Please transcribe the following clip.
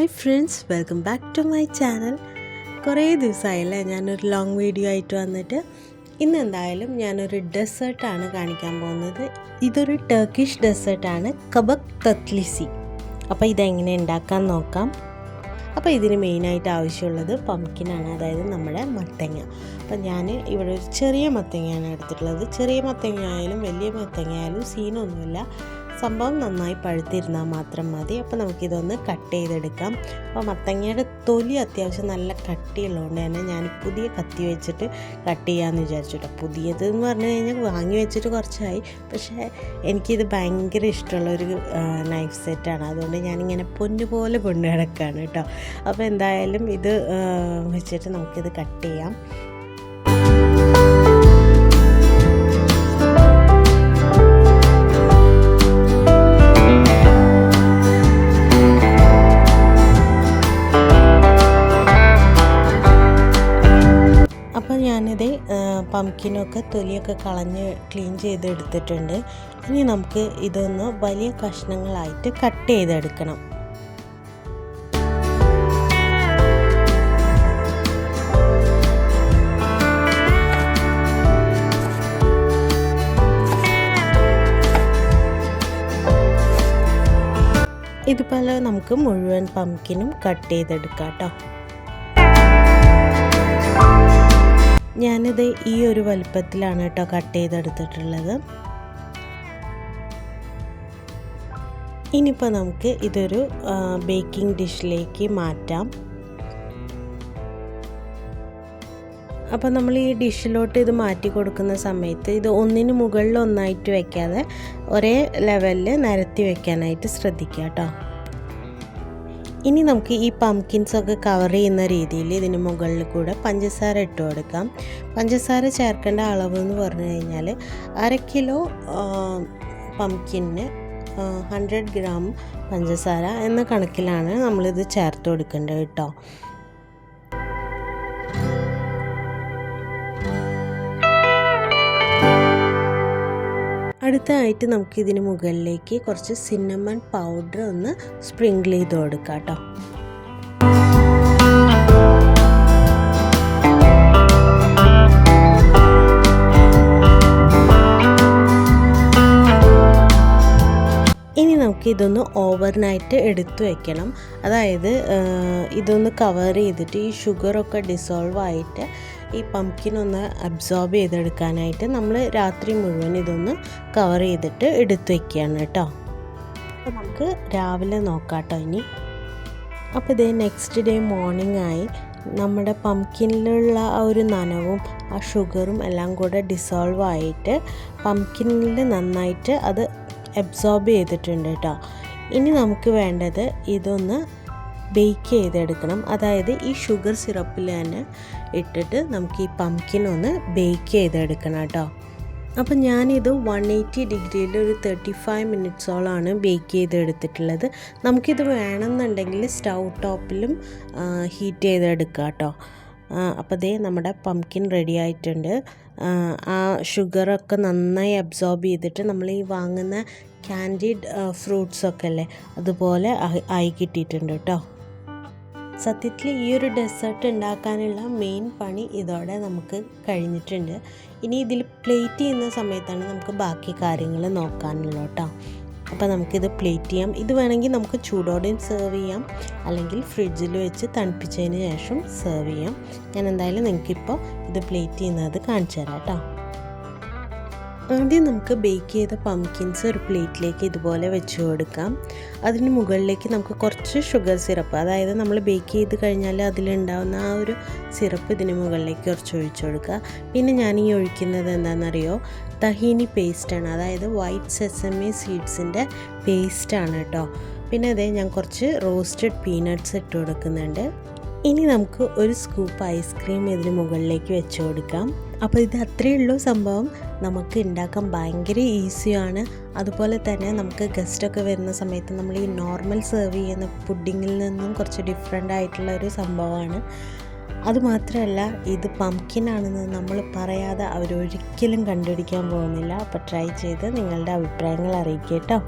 Hi friends welcome back to my channel കുറേ ദിവസമായില്ലേ ഞാനൊരു ലോങ് വീഡിയോ ആയിട്ട് വന്നിട്ട്. ഇന്ന് എന്തായാലും ഞാനൊരു ഡെസേർട്ടാണ് കാണിക്കാൻ പോകുന്നത്. ഇതൊരു ടർക്കിഷ് ഡെസേർട്ടാണ് കബക് തത്ലിസി അപ്പോൾ ഇതെങ്ങനെ ഉണ്ടാക്കാൻ നോക്കാം. അപ്പോൾ ഇതിന് മെയിനായിട്ട് ആവശ്യമുള്ളത് പംകിനാണ് അതായത് നമ്മുടെ മത്തങ്ങ. അപ്പോൾ ഞാൻ ഇവിടെ ഒരു ചെറിയ മത്തങ്ങയാണ് എടുത്തിട്ടുള്ളത്. ചെറിയ മത്തങ്ങ ആയാലും വലിയ മത്തങ്ങ ആയാലും സീനൊന്നുമില്ല സംഭവം നന്നായി പഴുത്തിരുന്നാൽ മാത്രം മതി. അപ്പോൾ നമുക്കിതൊന്ന് കട്ട് ചെയ്തെടുക്കാം. അപ്പോൾ മത്തങ്ങയുടെ തൊലി അത്യാവശ്യം നല്ല കട്ടിയുള്ളതുകൊണ്ട് തന്നെ ഞാൻ പുതിയ കത്തി വെച്ചിട്ട് കട്ട് ചെയ്യാമെന്ന് വിചാരിച്ചു കേട്ടോ പുതിയത് എന്ന് പറഞ്ഞു കഴിഞ്ഞാൽ വാങ്ങി വെച്ചിട്ട് കുറച്ചായി. പക്ഷേ എനിക്കിത് ഭയങ്കര ഇഷ്ടമുള്ളൊരു നൈഫ് സെറ്റാണ് അതുകൊണ്ട് ഞാനിങ്ങനെ പൊന്നു പോലെ കൊണ്ടു കിടക്കുകയാണ് കേട്ടോ അപ്പോൾ എന്തായാലും ഇത് വെച്ചിട്ട് നമുക്കിത് കട്ട് ചെയ്യാം. ഞാനിത് പംകിനൊക്കെ തൊലിയൊക്കെ കളഞ്ഞ് ക്ലീൻ ചെയ്തെടുത്തിട്ടുണ്ട്. ഇനി നമുക്ക് ഇതൊന്ന് വലിയ കഷ്ണങ്ങളായിട്ട് കട്ട് ചെയ്തെടുക്കണം. ഇതുപോലെ നമുക്ക് മുഴുവൻ പംകിനും കട്ട് ചെയ്തെടുക്കാം കേട്ടോ. ഞാനിത് ഈ ഒരു വലുപ്പത്തിലാണ് കേട്ടോ കട്ട് ചെയ്തെടുത്തിട്ടുള്ളത്. ഇനിയിപ്പോൾ നമുക്ക് ഇതൊരു ബേക്കിംഗ് ഡിഷിലേക്ക് മാറ്റാം. അപ്പോൾ നമ്മൾ ഈ ഡിഷിലോട്ട് ഇത് മാറ്റി കൊടുക്കുന്ന സമയത്ത് ഇത് ഒന്നിന് മുകളിൽ ഒന്നായിട്ട് വെക്കാതെ ഒരേ ലെവലിൽ നിരത്തി വെക്കാനായിട്ട് ശ്രദ്ധിക്കുക കേട്ടോ. ഇനി നമുക്ക് ഈ പംകിൻസ് ഒക്കെ കവർ ചെയ്യുന്ന രീതിയിൽ ഇതിന് മുകളിൽ കൂടെ പഞ്ചസാര ഇട്ട് കൊടുക്കാം. പഞ്ചസാര ചേർക്കേണ്ട അളവ് എന്ന് പറഞ്ഞു കഴിഞ്ഞാൽ അര കിലോ പംകിന് ഹൺഡ്രഡ് ഗ്രാം പഞ്ചസാര എന്ന കണക്കിലാണ് നമ്മളിത് ചേർത്ത് കൊടുക്കേണ്ടത് കേട്ടോ. അടുത്തതായിട്ട് നമുക്ക് ഇതിന് മുകളിലേക്ക് കുറച്ച് സിന്നമൺ പൗഡർ ഒന്ന് സ്പ്രിങ്കിൾ ചെയ്ത് കൊടുക്കാം കേട്ടോ. ഇനി നമുക്ക് ഇതൊന്ന് ഓവർനൈറ്റ് എടുത്തു വെക്കണം. അതായത് ഇതൊന്ന് കവർ ചെയ്തിട്ട് ഈ ഷുഗറൊക്കെ ഡിസോൾവ് ആയിട്ട് ഈ പംകിൻ ഒന്ന് അബ്സോർബ് ചെയ്തെടുക്കാനായിട്ട് നമ്മൾ രാത്രി മുഴുവൻ ഇതൊന്ന് കവർ ചെയ്തിട്ട് എടുത്തു വയ്ക്കുകയാണ് കേട്ടോ. അപ്പോൾ നമുക്ക് രാവിലെ നോക്കാം കേട്ടോ ഇനി. അപ്പോൾ ഇതേ നെക്സ്റ്റ് ഡേ മോർണിംഗ് ആയി നമ്മുടെ പംകിനിലുള്ള ആ ഒരു നനവും ആ ഷുഗറും എല്ലാം കൂടെ ഡിസോൾവ് ആയിട്ട് പംകിനിൽ നന്നായിട്ട് അത് അബ്സോർബ് ചെയ്തിട്ടുണ്ട് കേട്ടോ. ഇനി നമുക്ക് വേണ്ടത് ഇതൊന്ന് ബേക്ക് ചെയ്തെടുക്കണം. അതായത് ഈ ഷുഗർ സിറപ്പിൽ തന്നെ ഇട്ടിട്ട് നമുക്ക് ഈ പംകിൻ ഒന്ന് ബേക്ക് ചെയ്തെടുക്കണം കേട്ടോ. അപ്പം ഞാനിത് വൺ എയ്റ്റി ഡിഗ്രിയിൽ ഒരു തേർട്ടി ഫൈവ് മിനിറ്റ്സോളാണ് ബേക്ക് ചെയ്തെടുത്തിട്ടുള്ളത്. നമുക്കിത് വേണമെന്നുണ്ടെങ്കിൽ സ്റ്റൗ ടോപ്പിലും ഹീറ്റ് ചെയ്തെടുക്കുക കേട്ടോ. അപ്പോൾ ദേ നമ്മുടെ പംകിൻ റെഡി ആയിട്ടുണ്ട്. ആ ഷുഗറൊക്കെ നന്നായി അബ്സോർബ് ചെയ്തിട്ട് നമ്മൾ ഈ വാങ്ങുന്ന ക്യാൻഡിഡ് ഫ്രൂട്ട്സൊക്കെ അല്ലേ അതുപോലെ ആയി കിട്ടിയിട്ടുണ്ട് കേട്ടോ. സത്യത്തിൽ ഈ ഒരു ഡെസേർട്ട് ഉണ്ടാക്കാനുള്ള മെയിൻ പണി ഇതോടെ നമുക്ക് കഴിഞ്ഞിട്ടുണ്ട്. ഇനി ഇതിൽ പ്ലേറ്റ് ചെയ്യുന്ന സമയത്താണ് നമുക്ക് ബാക്കി കാര്യങ്ങൾ നോക്കാനുള്ളൂ കേട്ടോ. അപ്പോൾ നമുക്കിത് പ്ലേറ്റ് ചെയ്യാം. ഇത് വേണമെങ്കിൽ നമുക്ക് ചൂടോടെയും സെർവ് ചെയ്യാം. അല്ലെങ്കിൽ ഫ്രിഡ്ജിൽ വെച്ച് തണുപ്പിച്ചതിന് ശേഷം സെർവ് ചെയ്യാം. ഞാൻ എന്തായാലും നിങ്ങൾക്കിപ്പോൾ ഇത് പ്ലേറ്റ് ചെയ്യുന്നത് കാണിച്ചു തരാം കേട്ടോ. ആദ്യം നമുക്ക് ബേക്ക് ചെയ്ത പംകിൻസ് ഒരു പ്ലേറ്റിലേക്ക് ഇതുപോലെ വെച്ച് കൊടുക്കാം. അതിന് മുകളിലേക്ക് നമുക്ക് കുറച്ച് ഷുഗർ സിറപ്പ് അതായത് നമ്മൾ ബേക്ക് ചെയ്ത് കഴിഞ്ഞാൽ അതിലുണ്ടാവുന്ന ആ ഒരു സിറപ്പ് ഇതിന് മുകളിലേക്ക് കുറച്ച് ഒഴിച്ചു കൊടുക്കുക. പിന്നെ ഞാൻ ഈ ഒഴിക്കുന്നത് എന്താണെന്നറിയോ? തഹീനി പേസ്റ്റാണ് അതായത് വൈറ്റ് സെസമി സീഡ്സിന്റെ പേസ്റ്റാണ് കേട്ടോ. പിന്നെ അതേ ഞാൻ കുറച്ച് റോസ്റ്റഡ് പീനട്ട്സ് ഇട്ട് കൊടുക്കുന്നുണ്ട്. ഇനി നമുക്ക് ഒരു സ്കൂപ്പ് ഐസ്ക്രീം ഇതിന് മുകളിലേക്ക് വെച്ച് കൊടുക്കാം. അപ്പോൾ ഇത് അത്രയേ ഉള്ളൂ സംഭവം. നമുക്ക് ഉണ്ടാക്കാൻ ഭയങ്കര ഈസിയാണ് അതുപോലെ തന്നെ നമുക്ക് ഗസ്റ്റൊക്കെ വരുന്ന സമയത്ത് നമ്മൾ ഈ നോർമൽ സെർവ് ചെയ്യുന്ന പുഡിങ്ങിൽ നിന്നും കുറച്ച് ഡിഫറെന്റ് ആയിട്ടുള്ള ഒരു സംഭവമാണ്. അതുമാത്രമല്ല ഇത് പംകിനാണെന്ന് നമ്മൾ പറയാതെ അവരൊരിക്കലും കണ്ടുപിടിക്കാൻ പോകുന്നില്ല. അപ്പോൾ ട്രൈ ചെയ്ത് നിങ്ങളുടെ അഭിപ്രായങ്ങൾ അറിയിക്കുക കേട്ടോ.